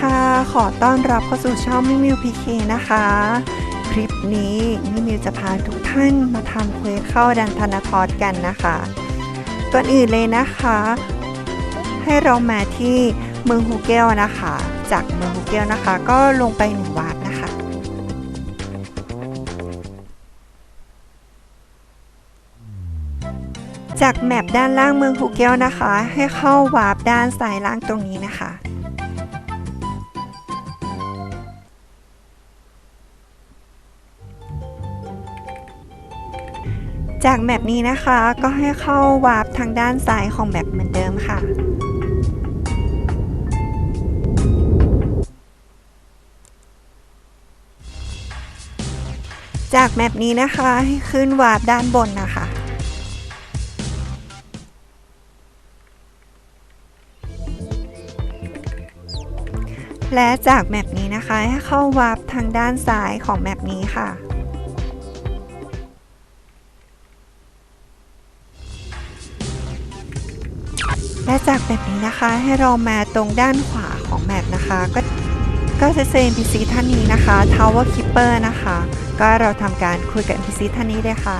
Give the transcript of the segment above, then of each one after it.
ค่ะ ขอต้อนรับเข้าสู่ช่องมิมิวพีเคนะคะ คลิปนี้มิมิวจะพาทุกท่านมาทำเควสเข้าดันธนาทอดกันนะคะก่อนอื่นเลยนะคะ ให้เรามาที่เมืองฮูเกลนะคะ จากเมืองฮูเกลนะคะ ก็ลงไปหนึ่งวาร์ปนะคะ จากแมปด้านล่างเมืองฮูเกลนะคะ ให้เข้าวาร์ปด้านซ้ายล่างตรงนี้นะคะ จากแมปนี้นะคะก็ให้เข้าวาร์ปทางด้านซ้ายของแมปเหมือนเดิมค่ะ จากแมปนี้นะคะให้ขึ้นวาร์ปด้านบนนะคะ และจากแมปนี้นะคะให้เข้าวาร์ปทางด้านซ้ายของแมปนี้ค่ะ และจากแบบนี้นะคะให้เรามาตรงด้านขวาของแมปนะคะ ก็ก็จะเจอ NPC ท่านนี้นะคะ Tower Keeper นะคะ ก็เราทำการคุยกับ NPC ท่านนี้เลยค่ะ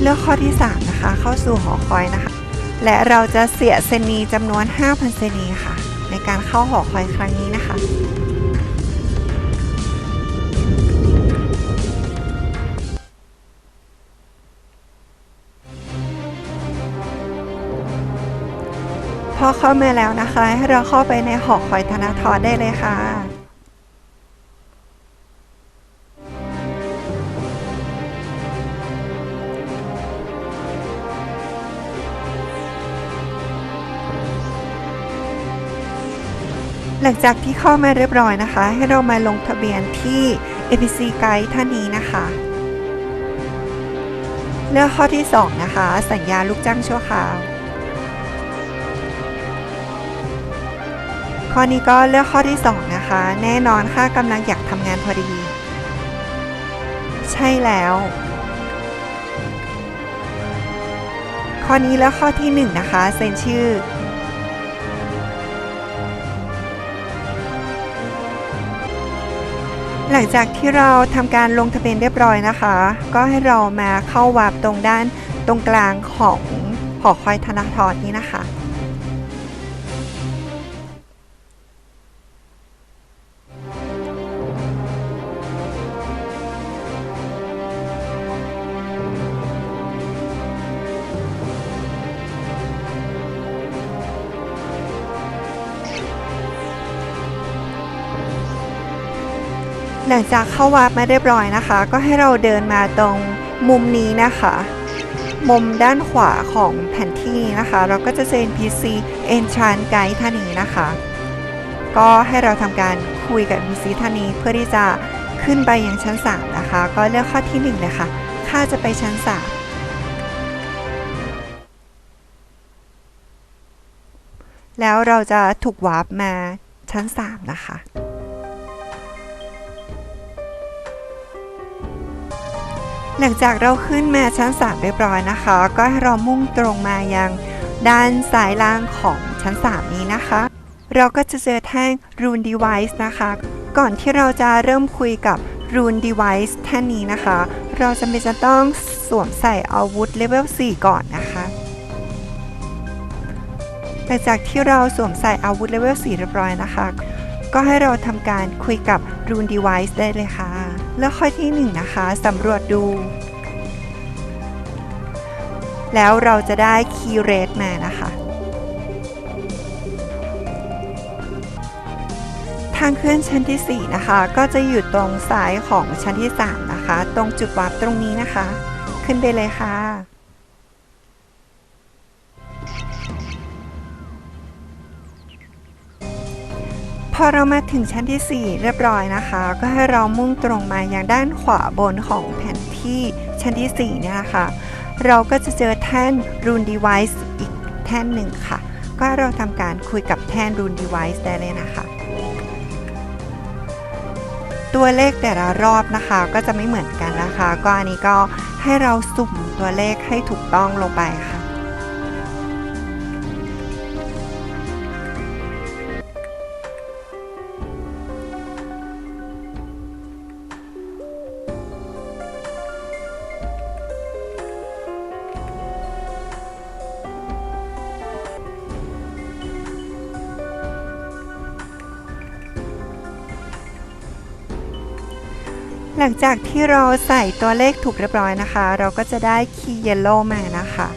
เลือกข้อที่ 3 นะคะ เข้าสู่หอคอยนะคะ และเราจะเสียเซนีจำนวน 5,000 เซนีค่ะ ในการเข้าหอคอยครั้งนี้นะคะ อเข้ามาแล้วนะคะ ให้เราเข้าไปในหอคอยธนาธรได้เลยค่ะหลังจากที่เข้ามาเรียบร้อยนะคะ ให้เรามาลงทะเบียนที่ APC Guide ท่านนี้นะคะ เลือกข้อที่ 2 นะคะ สัญญาลูกจ้างชั่วคราว ข้อนี้ก็เลือกข้อที่ 2 นะคะ แน่นอนค่ะกำลังอยากทำงานพอดี ใช่แล้ว ข้อนี้เลือกข้อที่ 1 นะคะ เซ็นชื่อ หลังจากที่เราทำการลงทะเบียนเรียบร้อยนะคะ ก็ให้เรามาเข้าวาร์ปตรงด้านตรงกลางของหอคอยธนาธรนี้นะคะ หลังจากเข้าวาร์ปมาเรียบร้อยนะคะ ก็ให้เราเดินมาตรงมุมนี้นะคะ มุมด้านขวาของแผนที่นะคะ เราก็จะเจอ NPC Enchant Guide ท่านนี้นะคะ ก็ให้เราทำการคุยกับ NPC ท่านนี้เพื่อที่จะขึ้นไปยังชั้น 3 นะคะ ก็เลือกข้อที่1เลยค่ะข้าจะไปชั้น 3แล้วเราจะถูกวาร์ปมาชั้น 3 นะคะ หลังจากเราขึ้นมาชั้น 3 เรียบร้อยนะคะ ก็ให้เรามุ่งตรงมายังด้านซ้ายล่างของชั้น 3 นี้นะคะ เราก็จะเจอแท่ง Rune Device นะคะ ก่อนที่เราจะเริ่มคุยกับ Rune Device แท่นนี้นะคะ เราจำเป็นจะต้องสวมใส่อาวุธเลเวล 4 ก่อนนะคะหลังจากที่เราสวมใส่อาวุธเลเวล 4 เรียบร้อยนะคะ ก็ให้เราทำการคุยกับ Rune Device ได้เลยค่ะ แล้วข้อที่1นนะคะสำรวจดู แล้วเราจะได้ Key Rate มานะคะ ทางขึ้นชั้นที่ 4 นะคะ ก็จะอยู่ตรงซ้ายของชั้นที่ 3 นะคะ ตรงจุดวาร์ปตรงนี้นะคะ ขึ้นไปเลยค่ะ พอเรามาถึงชั้นที่ 4 เรียบร้อยนะคะ ก็ให้เรามุ่งตรงมาอย่างด้านขวาบนของแผนที่ชั้นที่ 4 เนี่ยนะคะเราก็จะเจอแท่น Rune Device อีกแท่นหนึ่งค่ะ ก็เราทำการคุยกับแท่น Rune Device ได้เลยนะคะ ตัวเลขแต่ละรอบนะคะก็จะไม่เหมือนกันนะคะ ก็อันนี้ก็ให้เราสุ่มตัวเลขให้ถูกต้องลงไปค่ะ ลังจากที่เราใส่ตัวเลขถูกเรียบร้อยนะคะ เราก็จะได้คีย์เยลโล่มานะคะ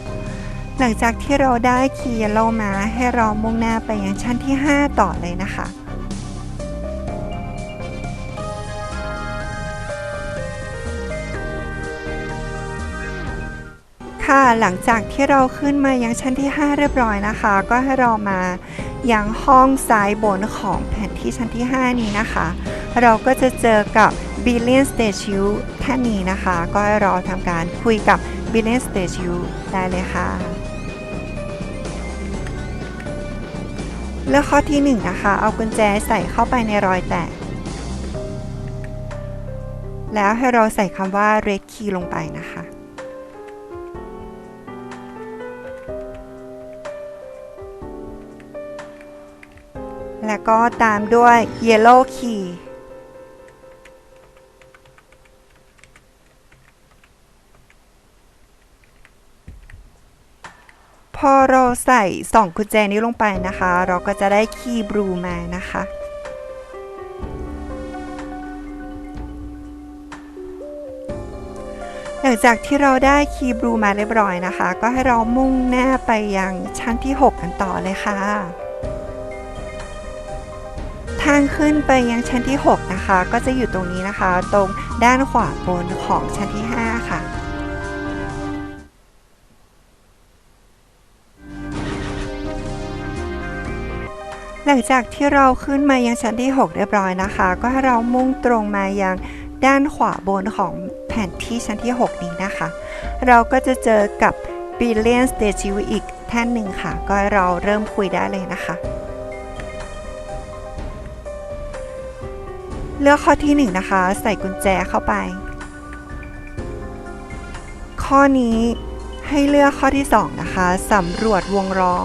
หลังจากที่เราได้คีย์เยลโล่มาให้เรามุ่งหน้าไปยังชั้นที่ 5 ต่อเลยนะคะค่ะหลังจากที่เราขึ้นมายังชั้นที่ 5 เรียบร้อยนะคะ ก็ให้เรามายังห้องซ้ายบนของแผนที่ชั้นที่ 5 นี้นะคะ เราก็จะเจอกับ b i l l i o n Statue ท่านนี้นะคะ ก็ให้ราทำการคุยกับ b i l l i o n Statue ได้เลยค่ะ เลือกข้อที่1นะคะ เอากุญแจใส่เข้าไปในรอยแตะแล้วให้เราใส่คำว่า red key ลงไปนะคะแล้วก็ตามด้วย yellow key อเราใส่สองกุญแจนี้ลงไปนะคะ เราก็จะได้คีย์บลูมานะคะ หลังจากที่เราได้คีย์บลูมาเรียบร้อยนะคะ ก็ให้เรามุ่งหน้าไปยังชั้นที่ 6 กันต่อเลยค่ะ ทางขึ้นไปยังชั้นที่ 6 นะคะ ก็จะอยู่ตรงนี้นะคะ ตรงด้านขวาบนของชั้นที่ 5 ค่ะ หลังจากที่เราขึ้นมายังชั้นที่ 6 เรียบร้อยนะคะ ก็ให้เรามุ่งตรงมายังด้านขวาบนของแผนที่ชั้นที่ 6 นี้นะคะ เราก็จะเจอกับ b i l l i o n Statue อีกแท่นหนึ่งค่ะ ก็เราเริ่มคุยได้เลยนะคะ เลือกข้อที่ 1 นะคะ ใส่กุญแจเข้าไป ข้อนี้ให้เลือกข้อที่ 2 นะคะสำรวจวงล้อ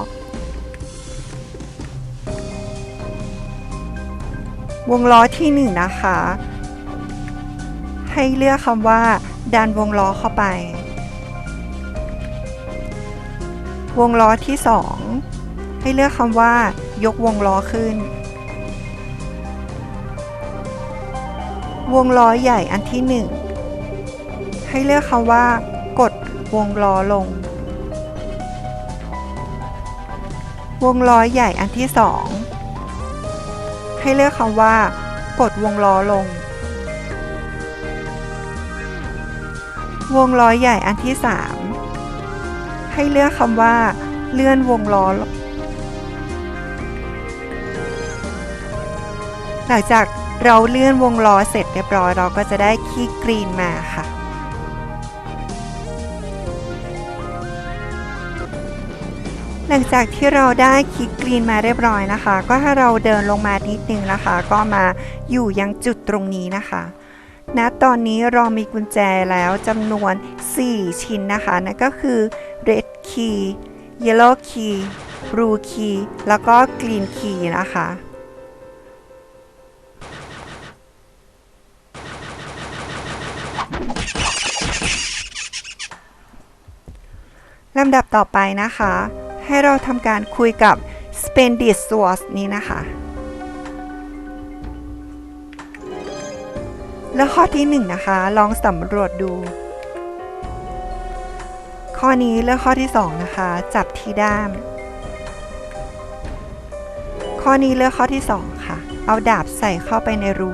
วงล้อที่1นะคะ ให้เลือกคำว่า ดันวงล้อเข้าไป วงล้อที่ 2 ให้เลือกคำว่า ยกวงล้อขึ้น วงล้อใหญ่อันที่ 1 ให้เลือกคำว่า กดวงล้อลง วงล้อใหญ่อันที่ 2 ให้เลือกคำว่า กดวงล้อลง วงล้อใหญ่อันที่ 3 ให้เลือกคำว่า เลื่อนวงล้อ หลังจากเราเลื่อนวงล้อเสร็จเรียบร้อยเราก็จะได้คีย์กรีนมาค่ะ ลังจากที่เราได้คีย์กรีนมาเรียบร้อยนะคะ ก็ให้เราเดินลงมานิดนึงนะคะ ก็มาอยู่ยังจุดตรงนี้นะคะณตอนนี้เรามีกุญแจแล้วจำนวน 4 ชิ้นนะคะนั่นก็คือ red key yellow key blue key แล้วก็ green key นะคะลำดับต่อไปนะคะ ให้เราทำการคุยกับ Splendid Source นี้นะคะ แล้วข้อที่ 1 นะคะ ลองสำรวจดู ข้อนี้เลือกข้อที่ 2 นะคะ จับที่ด้าม ข้อนี้เลือกข้อที่ 2 ค่ะ เอาดาบใส่เข้าไปในรู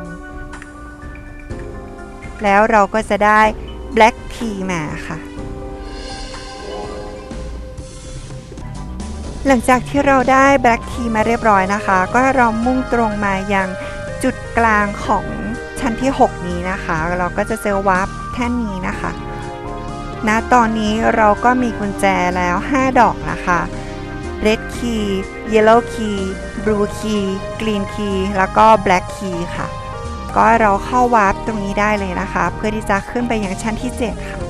แล้วเราก็จะได้ Black Key มาค่ะ หลังจากที่เราได้ Black Key มาเรียบร้อยนะคะ ก็เรามุ่งตรงมายังจุดกลางของชั้นที่ 6 นี้นะคะ เราก็จะเจอวาร์ปแท่นนี้นะคะณตอนนี้เราก็มีกุญแจแล้ว 5 ดอกนะคะ Red Key Yellow Key Blue Key Green Key แล้วก็ Black Key ค่ะ ก็เราเข้าวาร์ปตรงนี้ได้เลยนะคะ เพื่อที่จะขึ้นไปยังชั้นที่ 7 ค่ะ